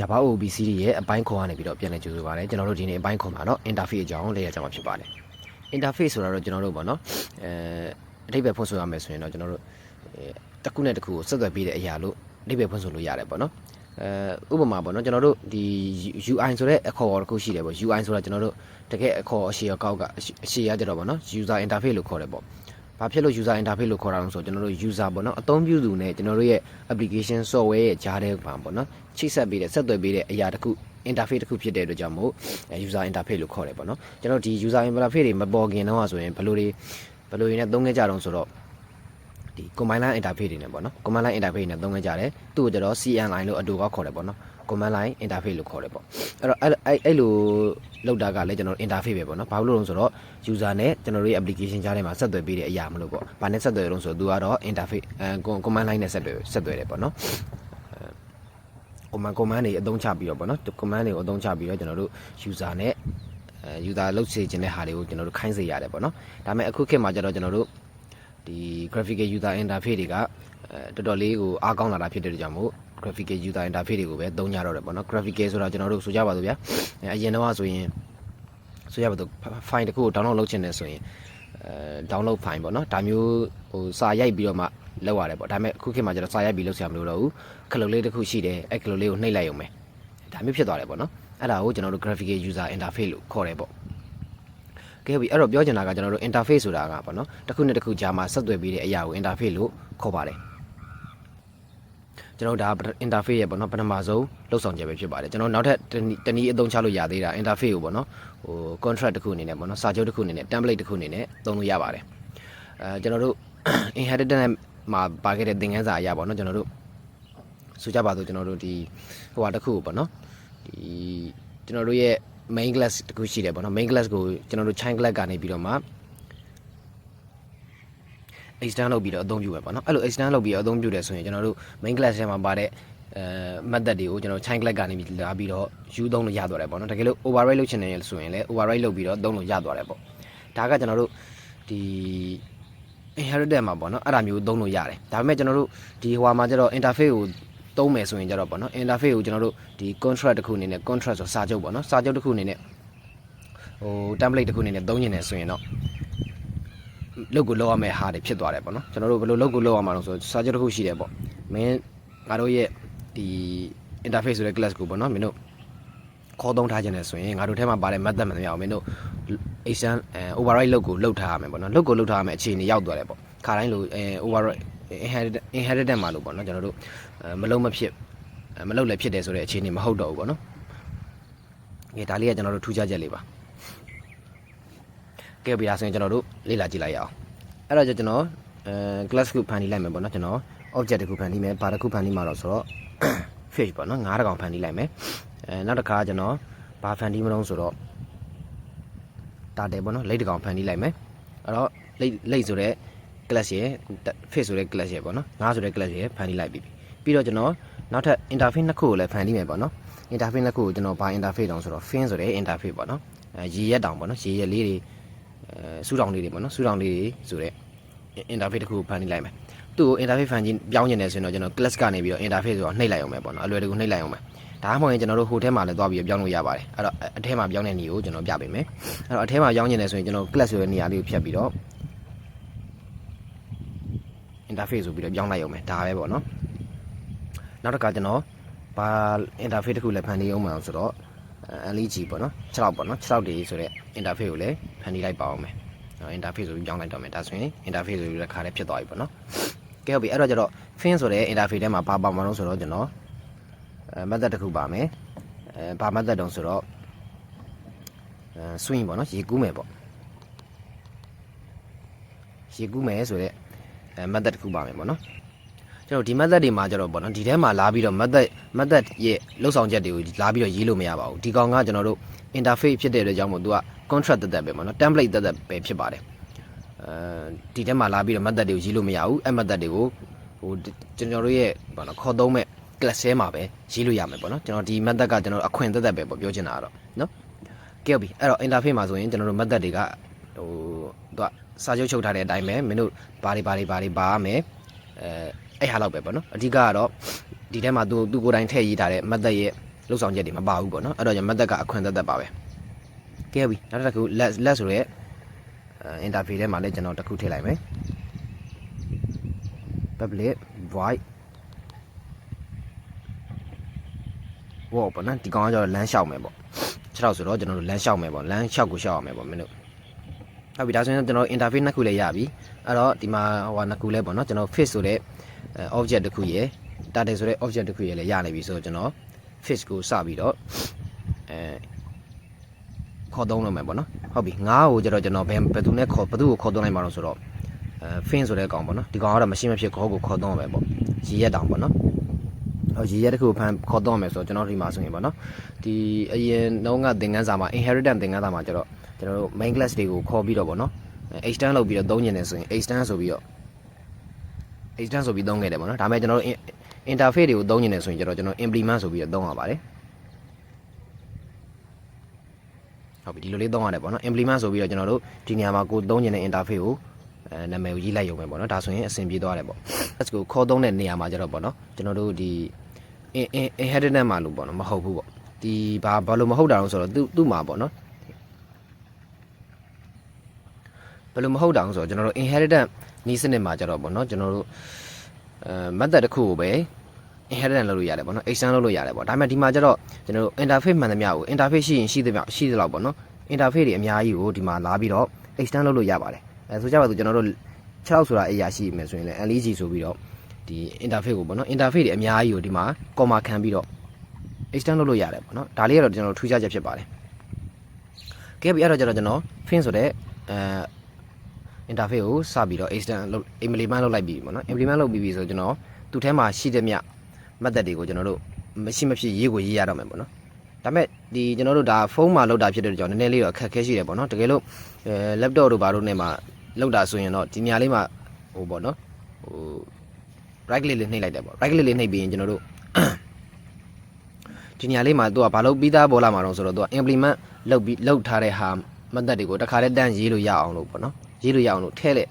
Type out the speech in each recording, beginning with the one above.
Java OOP series ရဲ့အပိုင်းခွန်ကနေပြီးတော့ပြန်လည်ကြိုဆိုပါရစေကျွန်တော်တို့ဒီနေ့အပိုင်းခွန်မှာတော့ interface အကြောင်းလေ့လာကြမှာဖြစ်ပါတယ် interface ဆိုတာတော့ကျွန်တော်တို့ပေါ့နော်အဲအဓိပ္ပာယ်ဖွင့်ဆိုရမယ်ဆိုရင်တော့ကျွန်တော်တို့အဲတစ်ခုနဲ့တစ်ခုကိုဆက်သွယ်ပေးတဲ့အရာလို့အဓိပ္ပာယ်ဖွင့်ဆိုလို့ရတယ်ပေါ့နော်အဲဥပမာပေါ့နော်ကျွန်တော်တို့ဒီ UI ဆိုတဲ့အခေါ်အဝေါ်တစ်ခုရှိတယ်ပေါ့ UI ဆိုတာကျွန်တော်တို့တကယ်အခေါ်အရှိအကောက်ကအရှိအရှိရကြတော့ပေါ့နော် user interface လို့ခေါ်တယ်ပေါ့ ဘာဖြစ်လို့ user interface လို့ခေါ်တာလဲဆိုတော့ကျွန်တော်တို့ user ပေါ့နော်အသုံးပြုသူနဲ့ကျွန်တော်တို့ရဲ့ application software ရဲ့ကြားထဲမှာပေါ့နော်ချိတ်ဆက်ပေးတဲ့ဆက်သွယ်ပေးတဲ့အရာတစ်ခု interface တစ်ခုဖြစ်တဲ့အတွက်ကြောင့်မို့အဲ user interface လို့ခေါ်တယ်ပေါ့နော်ကျွန်တော်ဒီ user interface တွေမပေါ်ခင်တော့ဆိုရင်ဘယ်လိုတွေဘယ်လိုတွေနဲ့သုံးခဲ့ကြတော့ဆိုတော့ဒီ command line interface တွေနဲ့ပေါ့နော် command line interface နဲ့သုံးခဲ့ကြတယ်သူ့ကိုကျတော့ CN line လို့အတူကခေါ်တယ်ပေါ့နော် command line interface လို့ခေါ်တယ်ပေါ့အဲ့တော့အဲ့အဲ့အဲ့လိုလောက်တာကလည်းကျွန်တော် interface ပဲပေါ့နော်ဘာလို့လဲဆိုတော့ user နဲ့ကျွန်တော်တို့ရဲ့ application ကြားထဲမှာဆက်သွယ်ပေးတဲ့အရာမလို့ပေါ့ဘာနဲ့ဆက်သွယ်လို့ဆိုတော့သူကတော့ interface အဲ command line နဲ့ဆက်သွယ်ဆက်သွယ်တယ်ပေါ့နော် command command တွေအသုံးချပြီးတော့ဗောနော် command တွေကိုအသုံးချပြီးတော့ကျွန်တော်တို့ user နဲ့အဲ user လုပ်စေခြင်းတဲ့ဟာတွေကိုကျွန်တော်တို့ခိုင်းစေရတယ်ဗောနော်ဒါပေမဲ့အခုခေတ်မှာကျတော့ကျွန်တော်တို့ဒီ graphical user interface တွေကအဲတော်တော်လေးကိုအားကောင်းလာတာဖြစ်တဲ့ကြောင့်မို့ graphical user interface တွေကိုပဲသုံးကြတော့တယ်ဗောနော် graphical ဆိုတာကျွန်တော်တို့ဆိုကြပါစို့ဗျာအဲအရင်တော့ဆိုရင်ဆိုရပါတော့ file တစ်ခုကို download လုပ်ချင်တယ်ဆိုရင်အဲ download file ပေါ့နော်ဒါမျိုးဟိုစာရိုက်ပြီးတော့မှလောက်ရတယ်ပေါ့ဒါပေမဲ့အခုခေတ်မှာကျတော့စာရိုက်ပြီးလောက်ဆရာမလိုတော့ဘူးခလုတ်လေးတစ်ခုရှိတယ်အဲ့ခလုတ်လေးကိုနှိပ်လိုက်ရုံပဲဒါမျိုးဖြစ်သွားတယ်ပေါ့နော်အဲ့ဒါကိုကျွန်တော်တို့ graphical user interface လို့ခေါ်တယ်ပေါ့ကဲပြီအဲ့တော့ပြောချင်တာကကျွန်တော်တို့ interface ဆိုတာကပေါ့နော်တစ်ခုနဲ့တစ်ခုကြားမှာဆက်သွယ်ပြီးတဲ့အရာကို interface လို့ခေါ်ပါတယ် ကျွန်တော်ဒါ interface ရဲ့ပေါ့နော်ပထမဆုံးလှုပ်ဆောင်ချက်ပဲဖြစ်ပါတယ်ကျွန်တော်နောက်ထပ်တနည်းအသုံးချလို့ရသေးတာ interface ကိုပေါ့နော်ဟို contract တစ်ခုအနေနဲ့ပေါ့နော်စာချုပ်တစ်ခုအနေနဲ့ template တစ်ခုအနေနဲ့သုံးလို့ရပါတယ်အဲကျွန်တော်တို့ inheritance နဲ့မှာပါခဲ့တဲ့သင်ခန်းစာအရာပေါ့နော်ကျွန်တော်တို့ဆိုကြပါစို့ကျွန်တော်တို့ဒီဟိုဟာတစ်ခုပေါ့နော်ဒီကျွန်တော်တို့ရဲ့ main class တစ်ခုရှိတယ်ပေါ့နော် main class ကိုကျွန်တော်တို့ chain class ကနေပြီးတော့မှ extend လုပ်ပြီးတော့အသုံးပြုမယ်ပေါ့နော်အဲ့လို extend လုပ်ပြီးတော့အသုံးပြုတယ်ဆိုရင်ကျွန်တော်တို့ main class ထဲမှာပါတဲ့အဲ method တွေကိုကျွန်တော် chain class ကနေပြီးလာပြီးတော့ use သုံးလို့ရသွားတယ်ပေါ့နော်တကယ်လို့ override လုပ်ချင်တယ်ဆိုရင်လည်း override လုပ်ပြီးတော့သုံးလို့ရသွားတယ်ပေါ့ဒါကကျွန်တော်တို့ဒီ inherited မှာပေါ့နော်အဲ့ဒါမျိုးသုံးလို့ရတယ်ဒါပေမဲ့ကျွန်တော်တို့ဒီဟိုမှာကျတော့ interface ကိုသုံးမယ်ဆိုရင်ကျတော့ပေါ့နော် interface ကိုကျွန်တော်တို့ဒီ contract တစ်ခုအနေနဲ့ contract ဆိုစာချုပ်ပေါ့နော်စာချုပ်တစ်ခုအနေနဲ့ဟို template တစ်ခုအနေနဲ့သုံးနေတယ်ဆိုရင်တော့ လုတ်ကိုလောက်ရမယ့်ဟာတွေဖြစ်သွားတယ်ပေါ့နော်ကျွန်တော်တို့ဘယ်လိုလုတ်ကိုလောက်ရမှာလဲဆိုစာချုပ်တစ်ခုရှိတယ်ပေါ့မင်းငါတို့ရဲ့ဒီ interface ဆိုတဲ့ class ကိုပေါ့နော်မင်းတို့ခေါ်သုံးထားခြင်းနဲ့ဆိုရင်ငါတို့ထဲမှာပါတဲ့ method မှန်သမျှအောင်မင်းတို့ extend override လုပ်ကိုလုပ်ထားရမယ်ပေါ့နော်လုပ်ကိုလုပ်ထားရမယ်အခြေအနေရောက်သွားတယ်ပေါ့ခါတိုင်းလိုအဲ override inherit inherited မှာလို့ပေါ့နော်ကျွန်တော်တို့မလုံးမဖြစ်မလုံးလည်းဖြစ်တယ်ဆိုတဲ့အခြေအနေမဟုတ်တော့ဘူးပေါ့နော်။ဒီဒါလေးကကျွန်တော်တို့ထူးခြားချက်လေးပါ။ ကဲပြီဒါဆိုရင်ကျွန်တော်တို့လေ့လာကြည့်လိုက်ရအောင်။အဲ့တော့ကျွန်တော်အဲ class ခုဖန်တီးလိုက်မယ်ပေါ့နော်ကျွန်တော် object တစ်ခုဖန်တီးမယ်ဘာတစ်ခုဖန်တီးမှာတော့ဆိုတော့ fish ပေါ့နော်ငါးတကောင်ဖန်တီးလိုက်မယ်။အဲနောက်တစ်ခါကျွန်တော်ဘာဖန်တီးမလို့ဆိုတော့တာတယ်ပေါ့နော်လိတ်တကောင်ဖန်တီးလိုက်မယ်အဲ့တော့လိတ်လိတ်ဆိုတဲ့ class ရဲ့ fit ဆိုတဲ့ class ရဲ့ပေါ့နော်ငါးဆိုတဲ့ class ရဲ့ဖန်တီးလိုက်ပြီပြီးတော့ကျွန်တော်နောက်ထပ် interface နှစ်ခုကိုလည်းဖန်တီးမယ်ပေါ့နော် interface နှစ်ခုကိုကျွန်တော်ဘာ interface တောင်ဆိုတော့ fin ဆိုတဲ့ interface ပေါ့နော်အဲရေရက်တောင်ပေါ့နော်ရေရက်လေးတွေ အဲစူးတောင်လေးတွေပေါ့နော်စူးတောင်လေးတွေဆိုတဲ့ interface တစ်ခုကိုဖန်တီးလိုက်မယ်သူ့ကို interface ဖန်တီးပြောင်းကျင်တယ်ဆိုရင်တော့ကျွန်တော် class ကနေပြီးတော့ interface ဆိုတော့နှိပ်လိုက်အောင်ပဲပေါ့နော်အလွယ်တကူနှိပ်လိုက်အောင်ပဲဒါမှမဟုတ်ရင်ကျွန်တော်တို့ဟိုထဲမှာလည်းသွားပြီးပြောင်းလို့ရပါတယ်အဲ့တော့အထဲမှာပြောင်းတဲ့နေကိုကျွန်တော်ပြပေးမယ်အဲ့တော့အထဲမှာပြောင်းကျင်တယ်ဆိုရင်ကျွန်တော် class ဆိုတဲ့နေရာလေးကိုဖြတ်ပြီးတော့ interface ဆိုပြီးတော့ပြောင်းလိုက်အောင်မယ်ဒါပဲပေါ့နော်နောက်တစ်ခါကျွန်တော်ဘာ interface တစ်ခုလည်းဖန်တီးအောင်မှာဆိုတော့ LG ပေါ့နော်6လောက်ပေါ့နော်6လောက်တွေဆိုတဲ့ interface ကိုလည်းဖန်တီးလိုက်ပါအောင်မယ် interface ဆိုပြီးပြောင်းလိုက်တော့မယ်ဒါဆိုရင် interface ဆိုပြီးတစ်ခါလေးဖြစ်သွားပြီပေါ့နော်ကဲဟုတ်ပြီအဲ့တော့ကျတော့ fin ဆိုတဲ့ interface ထဲမှာဘာပါမှာလို့ဆိုတော့ကျွန်တော်အဲ method တစ်ခုပါမယ်အဲဘာ method တုံးဆိုတော့အဲ swing ပေါ့နော်ရေကူးမယ်ပေါ့ရေကူးမယ်ဆိုတဲ့အဲ method တစ်ခုပါမယ်ပေါ့နော် ကျွန်တော်ဒီ method တွေမှာကျတော့ပေါ့နော်ဒီထဲမှာလာပြီးတော့ method method ရဲ့လောက်ဆောင်ချက်တွေကိုလာပြီးတော့ရေးလို့မရပါဘူးဒီကောင်ကကျွန်တော်တို့ interface ဖြစ်တဲ့အတွက်ကြောင့်မို့သူက contract တက်တက်ပဲပေါ့နော် template တက်တက်ပဲဖြစ်ပါတယ်အဲဒီထဲမှာလာပြီးတော့ method တွေကိုရေးလို့မရဘူးအဲ့ method တွေကိုဟိုကျွန်တော်တို့ရဲ့ပေါ့နော်ခေါ်သုံးမဲ့ class ထဲမှာပဲရေးလို့ရမယ်ပေါ့နော်ကျွန်တော်ဒီ method ကကျွန်တော်အခွင့်သက်သက်ပဲပေါ့ပြောချင်တာကတော့နော်ကဲပြီအဲ့တော့ interface မှာဆိုရင်ကျွန်တော်တို့ method တွေကဟိုသူကစာချုပ်ချုပ်ထားတဲ့အတိုင်းပဲမင်းတို့ဘာတွေဘာတွေဘာတွေပါရမယ်အဲ အဲ့ဟာလောက်ပဲပေါ့နော်အဓိကကတော့ဒီထဲမှာသူသူကိုယ်တိုင်ထည့်ရေးထားတဲ့ method ရဲ့လှုပ်ဆောင်ချက်တွေမပါဘူးပေါ့နော်အဲ့တော့ကျွန်တော် method ကအခွင့်သက်သက်ပါပဲကဲပြီနောက်တစ်ခု let let ဆိုရဲ interface ထဲမှာလည်းကျွန်တော်တစ်ခုထည့်လိုက်မယ် public void wall ပေါ့နော်ဒီကောင်ကကျတော့လမ်းလျှောက်မယ်ပေါ့ခြေထောက်ဆိုတော့ကျွန်တော်တို့လမ်းလျှောက်မယ်ပေါ့လမ်းလျှောက်ကိုလျှောက်ရမယ်ပေါ့မင်းတို့ဟုတ်ပြီဒါဆိုရင်ကျွန်တော် interface နှစ်ခုလည်းရပြီအဲ့တော့ဒီမှာဟိုဟာနှစ်ခုလည်းပေါ့နော်ကျွန်တော် face ဆိုတဲ့ object တစ်ခုရယ် title ဆိုတဲ့ object တစ်ခုရယ်လည်းရနေပြီဆိုတော့ကျွန်တော် face ကိုစပြီးတော့အဲခေါ်သုံးလုပ်မယ်ပေါ့နော်ဟုတ်ပြီငါးကိုကျတော့ကျွန်တော်ဘယ်ဘယ်သူနဲ့ခေါ်ဘယ်သူကိုခေါ်သုံးလိုက်မှာတော့ဆိုတော့အဲ fin ဆိုတဲ့ကောင်ပေါ့နော်ဒီကောင်ကတော့မရှိမဖြစ်ခေါ်ကိုခေါ်သုံးရမယ်ပေါ့ရည်ရက်တောင်ပေါ့နော်ဟောရည်ရက်တစ်ခုဖန်ခေါ်သုံးရမယ်ဆိုတော့ကျွန်တော်ဒီမှာဆိုရင်ပေါ့နော်ဒီအရင်နှုန်းကသင်ခန်းစာမှာ inheritance သင်ခန်းစာမှာကျတော့ကျွန်တော်တို့ main class တွေကိုခေါ်ပြီးတော့ပေါ့နော် extend လုပ်ပြီးတော့သုံးနေတယ်ဆိုရင် extend ဆိုပြီးတော့ extend ဆိုပြီးသုံးခဲ့တယ်ပေါ့နော်ဒါပေမဲ့ကျွန်တော်တို့ interface တွေကိုသုံးနေတယ်ဆိုရင်ကျတော့ကျွန်တော် implement ဆိုပြီးတော့သုံးရပါတယ်ဟုတ်ပြီဒီလိုလေးသုံးရတယ်ပေါ့နော် implement ဆိုပြီးတော့ကျွန်တော်တို့ဒီနေရာမှာကိုသုံးနေတဲ့ interface ကိုအဲနာမည်ကိုရေးလိုက်ရုံပဲပေါ့နော်ဒါဆိုရင်အဆင်ပြေသွားတယ်ပေါ့ let's go ခေါ်သုံးတဲ့နေရာမှာကျတော့ပေါ့နော်ကျွန်တော်တို့ဒီ inheritance မှာလို့ပေါ့နော်မဟုတ်ဘူးပေါ့ဒီဘာဘာလို့မဟုတ်တာလဲဆိုတော့သူ့သူ့မှာပေါ့နော် ဘယ်လိုမဟုတ်တာလဲဆိုတော့ကျွန်တော်တို့ inheritance နီးစနစ်မှာကျတော့ပေါ့နော်ကျွန်တော်တို့အဲ method တစ်ခုကိုပဲ inheritance လုပ်လို့ရတယ်ပေါ့နော် extend လုပ်လို့ရတယ်ပေါ့ဒါပေမဲ့ဒီမှာကျတော့ကျွန်တော်တို့ interface မှန်သမျှကို interface ရှိရင်ရှိသမျှရှိသလောက်ပေါ့နော် interface တွေအများကြီးကိုဒီမှာလာပြီးတော့ extend လုပ်လို့ရပါတယ်အဲဆိုကြပါစို့ကျွန်တော်တို့6ဆိုတာအရာရှိမယ်ဆိုရင်လည်း LEG ဆိုပြီးတော့ဒီ interface ကိုပေါ့နော် interface တွေအများကြီးကိုဒီမှာ comma ခံပြီးတော့ extend လုပ်လို့ရတယ်ပေါ့နော်ဒါလေးကတော့ကျွန်တော်ထူးခြားချက်ဖြစ်ပါတယ်ကဲပြီးအဲ့တော့ကျတော့ကျွန်တော် fin ဆိုတဲ့အဲ interface ကိုစပြီးတော့ extend လုပ် implement လုပ်လိုက်ပြီပေါ့နော် implement လုပ်ပြီးပြီဆိုတော့ကျွန်တော်သူ့ထဲမှာရှိတဲ့မြ method တွေကိုကျွန်တော်တို့မရှိမဖြစ်ရေးကိုရေးရတော့မယ်ပေါ့နော်ဒါပေမဲ့ဒီကျွန်တော်တို့ဒါဖုန်းမှာလောက်တာဖြစ်တဲ့ကြောင့်နည်းနည်းလေးတော့အခက်အခဲရှိတယ်ပေါ့နော်တကယ်လို့အဲ laptop တို့ဘာတို့နဲ့မှလောက်တာဆိုရင်တော့ဒီညာလေးမှာဟိုပေါ့နော်ဟို right click လေးနှိပ်လိုက်တယ်ပေါ့ right click လေးနှိပ်ပြီးရင်ကျွန်တော်တို့ဒီညာလေးမှာသူကဘာလို့ပြီးသားပေါ်လာမှာတော့ဆိုတော့သူက implement လုပ်ပြီးလုပ်ထားတဲ့ဟာ method တွေကိုတခါတည်းတန်းရေးလို့ရအောင်လို့ပေါ့နော် ရေးလို့ရအောင်လို့ထည့်လက်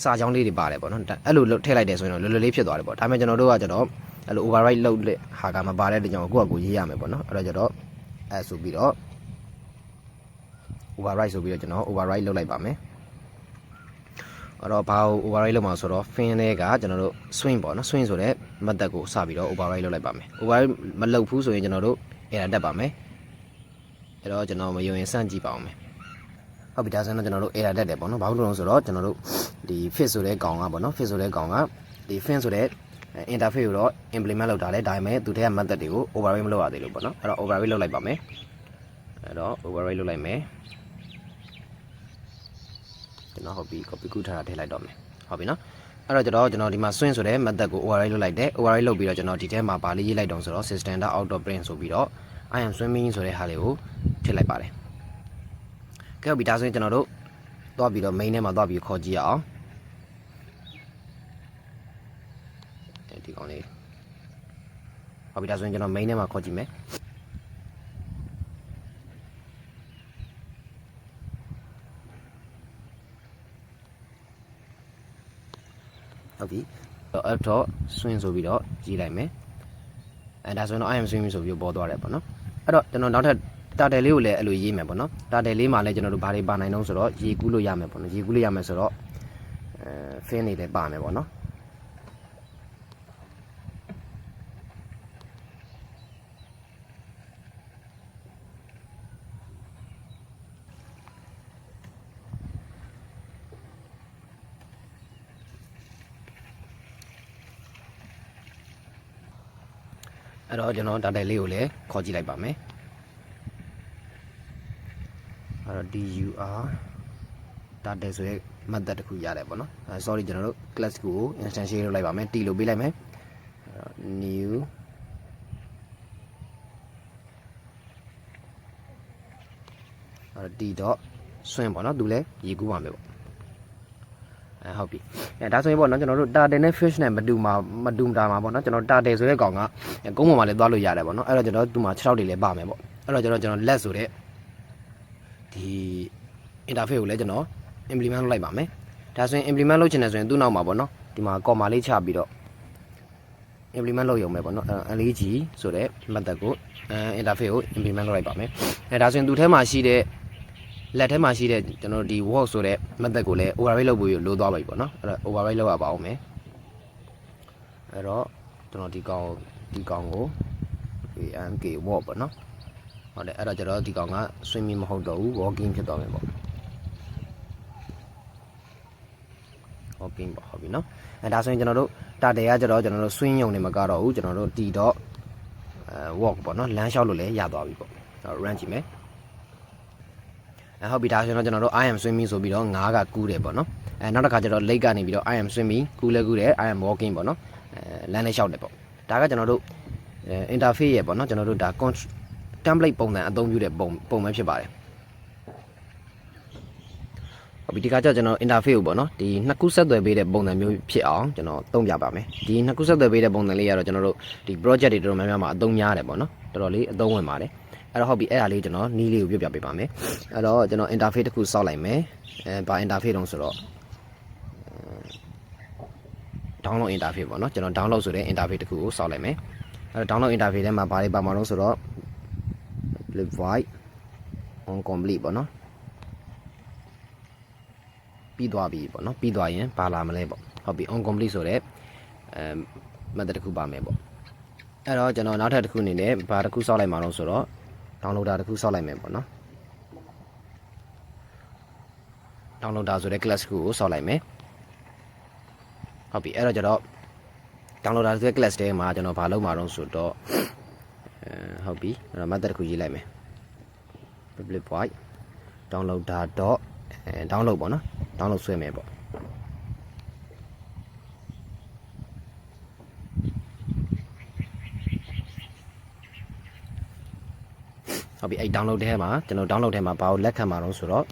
စာကြောင်းလေးတွေပါတယ်ပေါ့နော်အဲ့လိုထည့်လိုက်တယ်ဆိုရင်တော့လွယ်လွယ်လေးဖြစ်သွားတယ်ပေါ့ဒါပေမဲ့ကျွန်တော်တို့ကကျတော့အဲ့လို override လုပ်တဲ့ဟာကမပါတဲ့တကြောင်ကိုယ့်အကူရေးရမယ်ပေါ့နော်အဲ့တော့ကျတော့အဲ့ဆိုပြီးတော့ override ဆိုပြီးတော့ကျွန်တော် override လုပ်လိုက်ပါမယ်အဲ့တော့ဘာကို override လုပ်မှာဆိုတော့ fin တွေကကျွန်တော်တို့ swing ပေါ့နော် swing ဆိုတဲ့ method ကိုစပြီးတော့ override လုပ်လိုက်ပါမယ် override မလုပ်ဘူးဆိုရင်ကျွန်တော်တို့ error တက်ပါမယ်အဲ့တော့ကျွန်တော်မယုံရင်စမ်းကြည့်ပါအောင်မယ် ဟုတ်ပြီဒါဆိုရင်တော့ကျွန်တော်တို့ error တက်တယ်ပေါ့နော်ဘာလို့လဲဆိုတော့ကျွန်တော်တို့ဒီ fit ဆိုတဲ့ကောင်ကပေါ့နော် fit ဆိုတဲ့ကောင်ကဒီ fin ဆိုတဲ့ interface ကိုတော့ implement လုပ်တာလဲဒါပေမဲ့သူတည်းက method တွေကို override မလုပ်ရသေးလို့ပေါ့နော်အဲ့တော့ override လုပ်လိုက်ပါမယ်အဲ့တော့ override လုပ်လိုက်မယ်ကျွန်တော်ဟုတ်ပြီ copy ကူးထားတာထည့်လိုက်တော့မယ်ဟုတ်ပြီနော်အဲ့တော့ကျွန်တော်ကျွန်တော်ဒီမှာ swing ဆိုတဲ့ method ကို override လုပ်လိုက်တယ် override လုပ်ပြီးတော့ကျွန်တော်ဒီထဲမှာဗာလေးရေးလိုက်တော့ဆိုတော့ system out of print ဆိုပြီးတော့ I am swimming ဆိုတဲ့ဟာလေးကိုထည့်လိုက်ပါတယ် ကဲဟုတ်ပြီဒါဆိုရင်ကျွန်တော်တို့သွားပြီးတော့ main ထဲမှာသွားပြီးခေါ်ကြည့်ရအောင်ဒီကောင်လေးဟုတ်ပြီဒါဆိုရင်ကျွန်တော် main ထဲမှာခေါ်ကြည့်မယ်ဟုတ်ပြီအဲ့တော့ swing ဆိုပြီးတော့ကြီးလိုက်မယ်အဲဒါဆိုရင်တော့ I am swimming ဆိုပြီးပေါ်သွားတယ်ပေါ့နော်အဲ့တော့ကျွန်တော်နောက်ထပ် တာတယ်လေးကိုလည်းအဲ့လိုရေးမယ်ပေါ့နော်တာတယ်လေးမှာလည်းကျွန်တော်တို့ဘာတွေပါနိုင်တော့ဆိုတော့ရေကူးလို့ရမယ်ပေါ့နော်ရေကူးလို့ရမယ်ဆိုတော့အဲ fin နေလည်းပါမယ်ပေါ့နော်အဲ့တော့ကျွန်တော်တာတယ်လေးကိုလည်းခေါ်ကြည့်လိုက်ပါမယ်အဲ့ တော့ DUR တာတယ်ဆိုရဲ method တစ်ခုရတယ်ပေါ့နော်အဲ sorry ကျွန်တော်တို့ class ကို instantiate လုပ်လိုက်ပါမယ် t လို့ပေးလိုက်မယ်အဲ့တော့ new အဲ့တော့ t dot swing ပေါ့နော်သူလည်းရေကူးပါမယ်ပေါ့အဲဟုတ်ပြီအဲဒါဆိုရင်ပေါ့နော်ကျွန်တော်တို့ tartel နဲ့ fish နဲ့မတူမှာမတူတာမှာပေါ့နော်ကျွန်တော် tartel ဆိုတဲ့ကောင်ကကုန်းပေါ်မှာလည်းသွားလို့ရတယ်ပေါ့နော်အဲ့တော့ကျွန်တော်သူ့မှာ6တွေလည်းပါမယ်ပေါ့အဲ့တော့ကျွန်တော်ကျွန်တော် let ဆိုတဲ့ဒီ interface ကိုလည်းကျွန်တော် implement လုပ်လိုက်ပါမယ်ဒါဆိုရင် implement လုပ်ချင်တယ်ဆိုရင်သူ့နောက်မှာပေါ့နော်ဒီမှာ comma လေးချပြီးတော့ implement လုပ်ရုံပဲပေါ့နော်အဲ LG ဆိုတဲ့ method ကိုအဲ interface ကို implement လုပ်လိုက်ပါမယ်အဲဒါဆိုရင်သူထဲမှာရှိတဲ့လက်ထဲမှာရှိတဲ့ကျွန်တော်တို့ဒီ work ဆိုတဲ့ method ကိုလည်း override လုပ်ဖို့လိုသွားပါပြီပေါ့နော်အဲ့တော့ override လုပ်ရပါအောင်မယ်အဲ့တော့ကျွန်တော်ဒီကောင်ဒီကောင်ကို AMK work ပေါ့နော်ဟုတ်တယ်အဲ့တော့ကျွန်တော်ဒီကောင်က swimming မဟုတ်တော့ဘူး walking ဖြစ်သွားမယ်ပေါ့ walking ပေါ့ဟုတ်ပြီနော်အဲဒါဆိုရင်ကျွန်တော်တို့တာတယ်ကကျတော့ကျွန်တော်တို့ swing ယုံနေမှာကတော့ဘူးကျွန်တော်တို့ t dot အဲ walk ပေါ့နော်လမ်းလျှောက်လို့လည်းရသွားပြီပေါ့အဲ့တော့ run ကြည့်မယ်အဲဟုတ်ပြီဒါဆိုရင်တော့ကျွန်တော်တို့ I am swimming ဆိုပြီးတော့9ကကူးတယ်ပေါ့နော်အဲနောက်တစ်ခါကျတော့ lake ကနေပြီးတော့ I am swimming ကူးလဲကူးတယ် I am walking ပေါ့နော်အဲလမ်းလည်းလျှောက်တယ်ပေါ့ဒါကကျွန်တော်တို့အဲ interface ရဲ့ပေါ့နော်ကျွန်တော်တို့ဒါ template ပုံစံအသုံးပြုတဲ့ပုံပုံပဲဖြစ်ပါတယ်ဟုတ်ပြီ ဒီကကြကျွန်တော် interface ကိုပေါ့နော်ဒီနှစ်ခုဆက်သွယ်ပေးတဲ့ပုံစံမျိုးဖြစ်အောင်ကျွန်တော်သုံးပြပါမယ်ဒီနှစ်ခုဆက်သွယ်ပေးတဲ့ပုံစံလေးကတော့ကျွန်တော်တို့ဒီ project တွေတော်တော်များများမှာအသုံးများတယ်ပေါ့နော်တော်တော်လေးအသုံးဝင်ပါတယ်အဲ့တော့ဟုတ်ပြီအဲ့ဒါလေးကျွန်တော်နီးလေးကိုပြပြပေးပါမယ်အဲ့တော့ကျွန်တော် interface တစ်ခုစောက်လိုက်မယ်အဲဘာ interface တုံးဆိုတော့ download interface ပေါ့နော်ကျွန်တော် download ဆိုတဲ့ interface တစ်ခုကိုစောက်လိုက်မယ်အဲ့တော့ download interface ထဲမှာဘာတွေပါမှာတော့ဆိုတော့ flip white on complete ပေါ့နော် ပြီးသွားပြီပေါ့နော်ပြီးသွားရင်ဘာလာမလဲပေါ့ဟုတ်ပြီ on complete ဆိုတဲ့အဲ method တစ်ခုပါမယ်ပေါ့အဲ့တော့ကျွန်တော်နောက်ထပ်တစ်ခုအနေနဲ့ဘာတစ်ခုစောက်လိုက်မှာတော့ဆိုတော့ downloader တစ်ခုစောက်လိုက်မယ်ပေါ့နော် downloader ဆိုတဲ့ class တစ်ခုကိုစောက်လိုက်မယ်ဟုတ်ပြီအဲ့တော့ကျတော့ downloader ဆိုတဲ့ class ထဲမှာကျွန်တော်ဘာလုပ်မှာတော့ဆိုတော့အဲဟုတ်ပြီအဲ့တော့ method တစ်ခုရေးလိုက်မယ် public void downloader. အဲ download ပေါ့နော် download ဆွဲမယ်ပေါ့ဟုတ်ပြီအဲ့ download ထဲမှာကျွန်တော် download ထဲမှာဘာကိုလက်ခံမှာတော့ဆိုတော့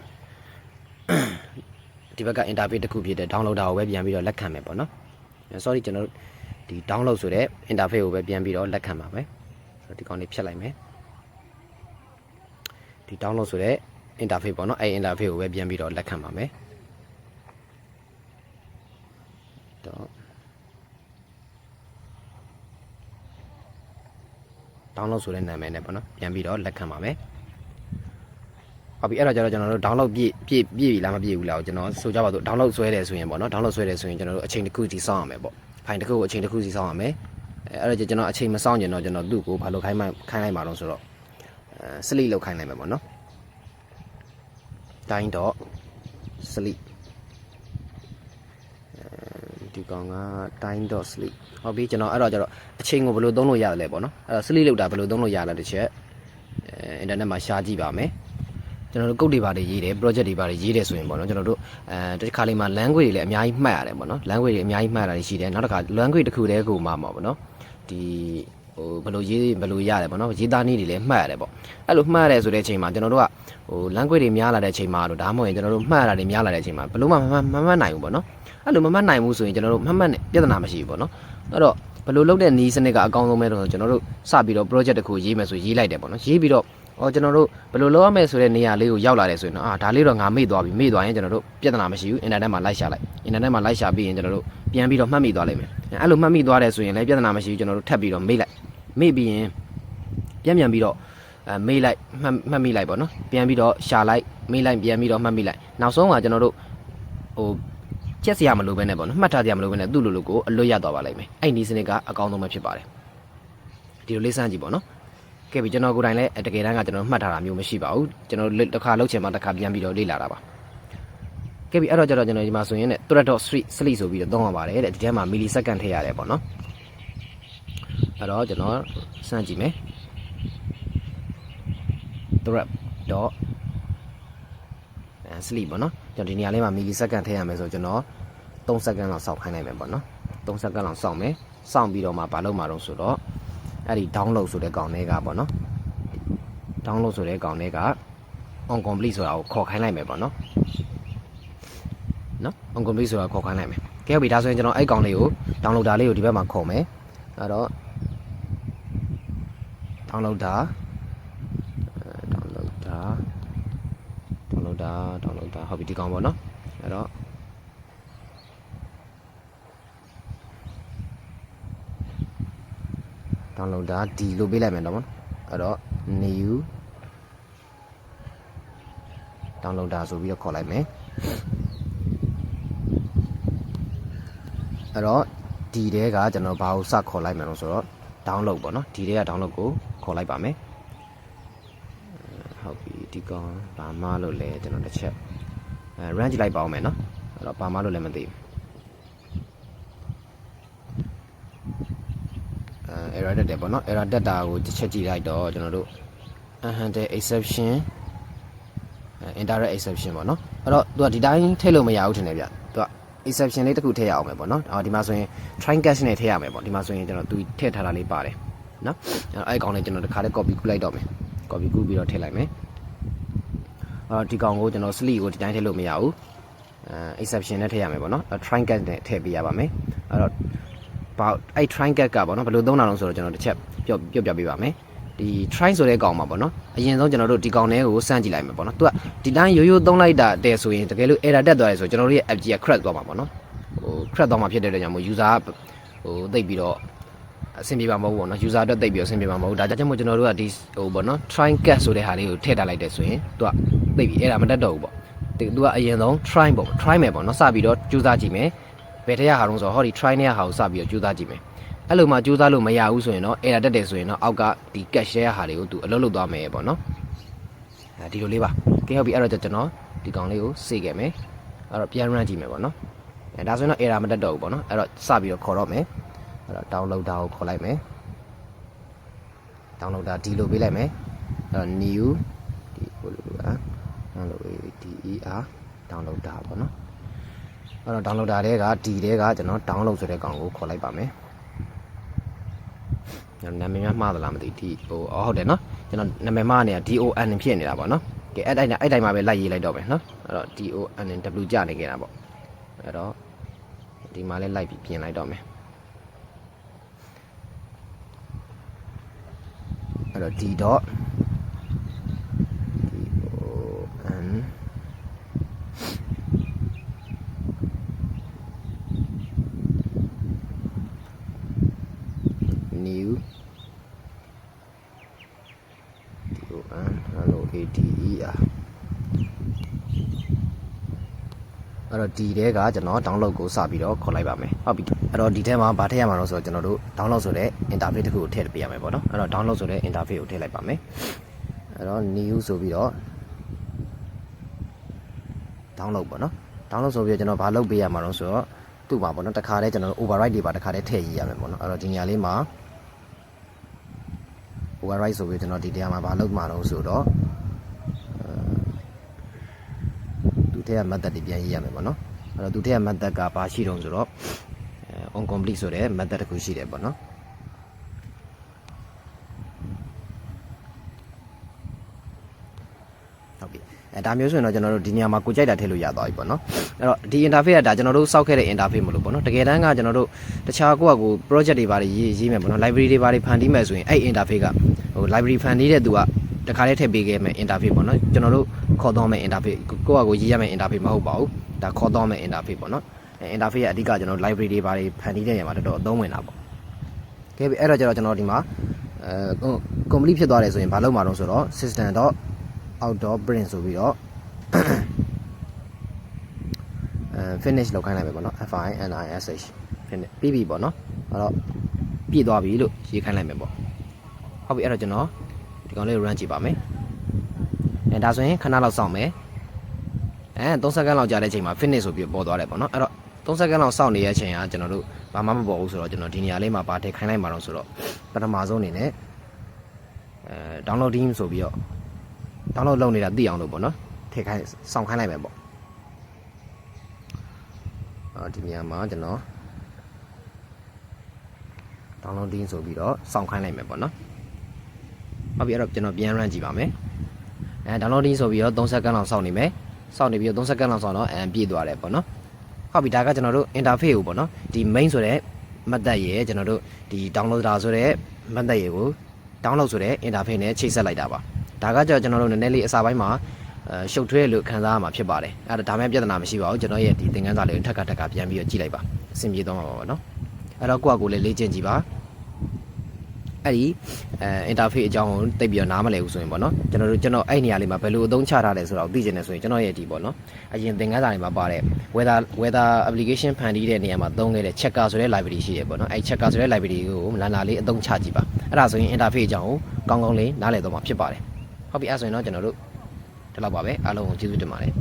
ဒီဘက်က interface တစ်ခုဖြစ်တဲ့ downloader ကိုပဲပြန်ပြီးတော့လက်ခံမယ်ပေါ့နော် sorry ကျွန်တော်ဒီ download ဆိုတဲ့ interface ကိုပဲပြန်ပြီးတော့လက်ခံပါမယ်ဆိုတော့ဒီကောင်လေးဖြတ်လိုက်မယ်ဒီ download ဆိုတဲ့ interface ပေါ့နော်အဲ့ interface ကိုပဲပြန်ပြီးတော့လက်ခံပါမယ် တော့ download ဆိုတဲ့နာမည်နဲ့ပေါ့နော်ပြန်ပြီးတော့လက်ခံပါမယ်ဟုတ်ပြီအဲ့တော့ကျတော့ကျွန်တော်တို့ download ပြည့်ပြည့်ပြည့်ပြီလားမပြည့်ဘူးလားကိုကျွန်တော်ဆိုကြပါစို့ download ဆွဲတယ်ဆိုရင်ပေါ့နော် download ဆွဲတယ်ဆိုရင်ကျွန်တော်တို့အချိန်တစ်ခုစီစောင့်ရမယ်ပေါ့ဖိုင်တစ်ခုကိုအချိန်တစ်ခုစီစောင့်ရမယ်အဲအဲ့တော့ကျွန်တော်အချိန်မစောင့်ကျင်တော့ကျွန်တော်သူ့ကိုဘာလို့ခိုင်းမှခိုင်းလိုက်မှာတော့ဆိုတော့အဲ sleep လောက်ခိုင်းလိုက်မယ်ပေါ့နော် time dot sleep ဒီကောင်က time dot sleep ဟုတ်ပြီကျွန်တော်အဲ့တော့ကျတော့အချိန်ကိုဘယ်လိုသုံးလို့ရလဲပေါ့နော်အဲ့တော့ sleep လောက်တာဘယ်လိုသုံးလို့ရလဲတစ်ချက်အဲ internet မှာရှားကြည့်ပါမယ်ကျွန်တော်တို့ကုတ်တွေပါတယ်ရေးတယ် project တွေပါတယ်ရေးတယ်ဆိုရင်ပေါ့နော်ကျွန်တော်တို့အဲတစ်ခါလေးမှာ language တွေလည်းအများကြီးမှတ်ရတယ်ပေါ့နော် language တွေအများကြီးမှတ်တာတွေရှိတယ်နောက်တစ်ခါ language တစ်ခုတည်းကိုမှမှာပေါ့နော်ဒီ ဟိုဘယ်လိုရေးဘယ်လိုရတယ်ပေါ့နော်ရေးသားနည်းတွေလည်းမှတ်ရတယ်ပေါ့အဲ့လိုမှတ်ရတယ်ဆိုတဲ့အချိန်မှာကျွန်တော်တို့ကဟို language တွေများလာတဲ့အချိန်မှာတော့ဒါမှမဟုတ်ရင်ကျွန်တော်တို့မှတ်ရတာတွေများလာတဲ့အချိန်မှာဘယ်လိုမှမမှတ်မမှတ်နိုင်ဘူးပေါ့နော်အဲ့လိုမမှတ်နိုင်ဘူးဆိုရင်ကျွန်တော်တို့မှတ်မှတ်နဲ့ပြဿနာမရှိဘူးပေါ့နော်အဲ့တော့ဘယ်လိုလုပ်တဲ့နီးစနစ်ကအကောင်းဆုံးပဲတော့ကျွန်တော်တို့စပြီးတော့ project တစ်ခုရေးမယ်ဆိုရေးလိုက်တယ်ပေါ့နော်ရေးပြီးတော့အော်ကျွန်တော်တို့ဘယ်လိုလုပ်ရမလဲဆိုတဲ့နေရာလေးကိုရောက်လာတယ်ဆိုရင်တော့အာဒါလေးတော့ငါမေ့သွားပြီမေ့သွားရင်ကျွန်တော်တို့ပြဿနာမရှိဘူး internet မှာလိုက်ရှာလိုက် internet မှာလိုက်ရှာပြီးရင်ကျွန်တော်တို့ပြန်ပြီးတော့မှတ်မိသွားလိမ့်မယ်အဲ့လိုမှတ်မိသွားတယ်ဆိုရင်လည်းပြဿနာမရှိဘူးကျွန်တော်တို့ထပ်ပြီးတော့မေ့လိုက် မေ့ပြီးရင်ပြန်ပြန်ပြီးတော့အဲမေ့လိုက်မှတ်မှတ်မိလိုက်ပေါ့နော်ပြန်ပြီးတော့ရှာလိုက်မေ့လိုက်ပြန်ပြီးတော့မှတ်မိလိုက်နောက်ဆုံးကကျွန်တော်တို့ဟိုချက်စရာမလိုပဲနဲ့ပေါ့နော်မှတ်ထားစရာမလိုပဲနဲ့သူ့လိုလိုကိုအလွတ်ရသွားပါလိမ့်မယ်အဲ့ဒီစနစ်ကအကောင်းဆုံးပဲဖြစ်ပါတယ်ဒီလိုလေးစမ်းကြည့်ပေါ့နော်ကဲပြီကျွန်တော်ကိုယ်တိုင်လည်းတကယ်တမ်းကကျွန်တော်မှတ်ထားတာမျိုးမရှိပါဘူးကျွန်တော်တစ်ခါလောက်ချင်မှတစ်ခါပြန်ပြီးတော့လေ့လာတာပါကဲပြီအဲ့တော့ကျတော့ကျွန်တော်ဒီမှာဆိုရင်ね thread.street sleep ဆိုပြီးတော့သုံးရပါတယ်တဲ့ဒီထဲမှာ millisecond ထည့်ရတယ်ပေါ့နော် အဲ့တော့ကျွန်တော်စမ်းကြည့်မယ် thread. အဲ sleep ပေါ့နော်ကျွန်တော်ဒီနေရာလေးမှာ millisecond ထည့်ရမယ်ဆိုကျွန်တော်3စက္ကန့်လောက်စောင့်ခိုင်းလိုက်မယ်ပေါ့နော်3စက္ကန့်လောက်စောင့်မယ်စောင့်ပြီးတော့မှဘာလုပ်မှာတော့ဆိုတော့အဲ့ဒီ download ဆိုတဲ့ကောင်တွေကပေါ့နော် download ဆိုတဲ့ကောင်တွေက on complete ဆိုတာကိုခေါ်ခိုင်းလိုက်မယ်ပေါ့နော်နော် on complete ဆိုတာခေါ်ခိုင်းလိုက်မယ်ကဲပြီဒါဆိုရင်ကျွန်တော်အဲ့ကောင်လေးကို downloader လေးကိုဒီဘက်မှာခေါ်မယ်အဲ့တော့ downloader downloader downloader downloader ဟုတ်ပြီဒီကောင်ပေါ့နော်အဲ့တော့ download တာ D လို့ပေးလိုက်မယ်တော့ဗောနော်အဲ့တော့ new download တာဆိုပြီးတော့ခေါ်လိုက်မယ်အဲ့တော့ဒီတဲကကျွန်တော်ဘာကိုစခေါ်လိုက်မယ်လို့ဆိုတော့ download ပေါ့နော်ဒီတဲက download ကို ခေါ်လိုက်ပါမယ်ဟုတ်ပြီဒီကောင်ဘာမှလို့လဲကျွန်တော်တစ်ချက်အဲ run ကြည့်လိုက်ပါအောင်မယ်နော်အဲ့တော့ဘာမှလို့လဲမသိဘူးအဲ error တက်တယ်ပေါ့နော် error တက်တာကိုတစ်ချက်ကြည့်လိုက်တော့ကျွန်တော်တို့ unhandled exception အဲ indirect exception ပေါ့နော်အဲ့တော့သူကဒီတိုင်းထည့်လို့မရဘူးထင်တယ်ဗျသူက exception လေးတစ်ခုထည့်ရအောင်မယ်ပေါ့နော်အော်ဒီမှာဆိုရင် try catch နဲ့ထည့်ရမယ်ပေါ့ဒီမှာဆိုရင်ကျွန်တော်သူထည့်ထားတာလေးပါတယ် နော်အဲ့တော့အဲ့ကောင်လေးကျွန်တော်တခါတည်း copy ကူးလိုက်တော့မယ် copy ကူးပြီးတော့ထည့်လိုက်မယ်အဲ့တော့ဒီကောင်ကိုကျွန်တော် sleeve ကိုဒီတိုင်းထည့်လို့မရဘူးအဲ exception နဲ့ထည့်ရမယ်ပေါ့နော် try catch နဲ့ထည့်ပေးရပါမယ်အဲ့တော့ဘာအဲ့ try catch ကပေါ့နော်ဘယ်လိုသုံးတာလဲဆိုတော့ကျွန်တော်တစ်ချက်ပြောပြောပြပေးပါမယ်ဒီ try ဆိုတဲ့ကောင်မှာပေါ့နော်အရင်ဆုံးကျွန်တော်တို့ဒီကောင်လေးကိုစမ်းကြည့်လိုက်မယ်ပေါ့နော်သူကဒီတိုင်းရိုးရိုးသုံးလိုက်တာတဲ့ဆိုရင်တကယ်လို့ error တက်သွားရဲဆိုကျွန်တော်တို့ရဲ့ app ကြီးက crash သွားမှာပေါ့နော်ဟို crash သွားမှာဖြစ်တဲ့အတွက်ကြောင့်မို့ user ဟိုသိပ်ပြီးတော့ အဆင်ပြေမှာမဟုတ်ဘူးပေါ့နော် user အတွက်သိပ်ပြီးတော့အဆင်ပြေမှာမဟုတ်ဘူးဒါကြောင့်မို့ကျွန်တော်တို့ကဒီဟိုပေါ့နော် try catch ဆိုတဲ့ဟာလေးကိုထည့်ထားလိုက်တဲ့ဆိုရင်သူကသိပ်ပြီး error မတက်တော့ဘူးပေါ့သူကအရင်ဆုံး try ပေါ့ try မယ်ပေါ့နော်စပြီးတော့ကြိုးစားကြည့်မယ်ဘယ်တရားဟာတော့ဆိုတော့ဟောဒီ try နဲ့ဟာကိုစပြီးတော့ကြိုးစားကြည့်မယ်အဲ့လိုမှကြိုးစားလို့မရဘူးဆိုရင်တော့ error တက်တယ်ဆိုရင်တော့အောက်ကဒီ cache ရဲ့ဟာတွေကိုသူအလုပ်လုပ်သွားမယ်ပေါ့နော်အဲဒီလိုလေးပါကဲဟုတ်ပြီအဲ့တော့ကျွန်တော်ဒီကောင်လေးကိုစေခဲ့မယ်အဲ့တော့ပြန် run ကြည့်မယ်ပေါ့နော်အဲဒါဆိုရင်တော့ error မတက်တော့ဘူးပေါ့နော်အဲ့တော့စပြီးတော့ခေါ်တော့မယ် အဲ့တော့ download တာကိုခေါ်လိုက်မယ် download တာဒီလိုပေးလိုက်မယ်အဲ့တော့ new ဒီဟိုလိုက download der download တာပေါ့နော်အဲ့တော့ download တာတဲ့ကဒီတဲ့ကကျွန်တော် download ဆိုတဲ့ကောင်ကိုခေါ်လိုက်ပါမယ်ကျွန်တော်နာမည်များမှားသလားမသိဒီဟိုအော်ဟုတ်တယ်နော်ကျွန်တော်နာမည်မှားနေတာ DON ဖြစ်နေတာပေါ့နော်ကဲအဲ့တိုင်းအဲ့တိုင်းမှာပဲလိုက်ရေးလိုက်တော့မယ်နော်အဲ့တော့ DON W ကြနေခဲ့တာပေါ့အဲ့တော့ဒီမှာလဲလိုက်ပြီးပြင်လိုက်တော့မယ် အဲ့တော့ D dot DON new DON hello ADER အဲ့တော့ဒီတဲကကျွန်တော် download ကိုစပြီးတော့ခေါ်လိုက်ပါမယ်ဟုတ်ပြီ အဲ့တော့ဒီထဲမှာဗာထည့်ရမှာတော့ဆိုတော့ကျွန်တော်တို့ download ဆိုတဲ့ interface တစ်ခုကိုထည့်ပေးရမယ်ပေါ့နော်အဲ့တော့ download ဆိုတဲ့ interface ကိုထည့်လိုက်ပါမယ်အဲ့တော့ new ဆိုပြီးတော့ download ပေါ့နော် download ဆိုပြီးတော့ကျွန်တော်ဗာလုပ်ပေးရမှာတော့ဆိုတော့သူ့မှာပေါ့နော်တခါတည်းကျွန်တော်တို့ override တွေပါတခါတည်းထည့်ရရမယ်ပေါ့နော်အဲ့တော့ဒီနေရာလေးမှာ override ဆိုပြီးကျွန်တော်ဒီတရားမှာဗာလုပ်မှာတော့ဆိုတော့သူထည့်ရ method တွေပြန်ရေးရမယ်ပေါ့နော်အဲ့တော့သူထည့်ရ method ကဘာရှိတုံးဆိုတော့ on complete ဆိုတဲ့ method တစ်ခုရှိတယ်ပေါ့နော်ဟုတ်ပြီအဲဒါမျိုးဆိုရင်တော့ကျွန်တော်တို့ဒီနေရာမှာကိုကြိုက်တာထည့်လို့ရသွားပြီပေါ့နော်အဲ့တော့ဒီ interface ကဒါကျွန်တော်တို့စောက်ခဲ့တဲ့ interface မလို့ပေါ့နော်တကယ်တမ်းကကျွန်တော်တို့တခြားကိုယ့်အကူ project တွေဘာတွေရေးရေးမယ်ပေါ့နော် library တွေဘာတွေဖန်တီးမယ်ဆိုရင်အဲ့ interface ကဟို library ဖန်တီးတဲ့သူကတခါလေးထည့်ပေးခဲ့မယ် interface ပေါ့နော်ကျွန်တော်တို့ခေါ်တော့မယ် interface ကိုယ့်အကူရေးရမယ် interface မဟုတ်ပါဘူးဒါခေါ်တော့မယ် interface ပေါ့နော်အဲ interface ကအဓိကကျွန်တော် library တွေဘာတွေဖန်တီးတဲ့နေရာမှာတော်တော်အသုံးဝင်တာပေါ့ကဲပြီအဲ့တော့ကျတော့ကျွန်တော်ဒီမှာအဲ complete ဖြစ်သွားတယ်ဆိုရင်ဘာလုပ်မှာတော့ဆိုတော့ system.outdoor print ဆိုပြီးတော့အဲ finish လောက်ခိုင်းလိုက်မယ်ပေါ့နော် f i n i s h finish ပြီးပြီပေါ့နော်အဲ့တော့ပြည့်သွားပြီလို့ရေးခိုင်းလိုက်မယ်ပေါ့ဟုတ်ပြီအဲ့တော့ကျွန်တော်ဒီကောင်လေးကို run ကြည့်ပါမယ်အဲဒါဆိုရင်ခဏလောက်စောင့်မယ်အဲ3စက္ကန့်လောက်ကြာတဲ့အချိန်မှာ finish ဆိုပြီးပေါ်သွားတယ်ပေါ့နော်အဲ့တော့ 3စက္ကန့်လောက်စောင့်နေတဲ့အချိန်ကကျွန်တော်တို့ဘာမှမပေါ်ဘူးဆိုတော့ကျွန်တော်ဒီနေရာလေးမှာပါထည့်ခိုင်းလိုက်မှာတော့ဆိုတော့ပထမဆုံးအနေနဲ့အဲ downloading ဆိုပြီးတော့ download လုပ်နေတာသိအောင်လို့ပေါ့နော်ထည့်ခိုင်းစောင့်ခိုင်းလိုက်မယ်ပေါ့အော်ဒီနေရာမှာကျွန်တော် downloading ဆိုပြီးတော့စောင့်ခိုင်းလိုက်မယ်ပေါ့နော်ဟုတ်ပြီအဲ့တော့ကျွန်တော်ပြန် run ကြည့်ပါမယ်အဲ downloading ဆိုပြီးတော့3စက္ကန့်လောက်စောင့်နေမယ်စောင့်နေပြီးတော့3စက္ကန့်လောက်စောင့်တော့အမ်ပြည့်သွားတယ်ပေါ့နော် ဟုတ်ပြီဒါကကျွန်တော်တို့ interface ကိုပေါ့နော်ဒီ main ဆိုတဲ့ method ရဲ့ကျွန်တော်တို့ဒီ downloader ဆိုတဲ့ method ရဲ့ကို download ဆိုတဲ့ interface နဲ့ချိတ်ဆက်လိုက်တာပါဒါကကြောင့်ကျွန်တော်တို့နည်းနည်းလေးအစာပိုင်းမှာအဲရှုပ်ထွေးလို့ခံစားရမှာဖြစ်ပါတယ်အဲ့ဒါဒါမှပြဿနာမရှိပါဘူးကျွန်တော်ရဲ့ဒီသင်ခန်းစာလေးကိုထပ်ခါထပ်ခါပြန်ပြီးတော့ကြည့်လိုက်ပါအဆင်ပြေသွားမှာပါပေါ့နော်အဲ့တော့ကိုယ့်အကိုလေးလေ့ကျင့်ကြည့်ပါ အဲ့ဒီအဲ interface အကြောင်းကိုသိပြီးတော့နားမလည်ဘူးဆိုရင်ပေါ့နော်ကျွန်တော်တို့ကျွန်တော်အဲ့နေရာလေးမှာဘယ်လိုအသုံးချထားလဲဆိုတာကိုသိချင်တယ်ဆိုရင်ကျွန်တော်ရဲ့ဒီပေါ့နော်အရင်သင်ခန်းစာတွေမှာပါတဲ့ weather weather application ဖန်တီးတဲ့နေရာမှာသုံးခဲ့တဲ့ checker ဆိုတဲ့ library ရှိတယ်ပေါ့နော်အဲ့ checker ဆိုတဲ့ library ကိုလန်လာလေးအသုံးချကြည့်ပါအဲ့ဒါဆိုရင် interface အကြောင်းကိုကောင်းကောင်းလေးနားလည်တော့မှာဖြစ်ပါတယ်ဟုတ်ပြီအဲ့ဆိုရင်တော့ကျွန်တော်တို့ဒီလောက်ပါပဲအားလုံးကိုကျေးဇူးတင်ပါတယ်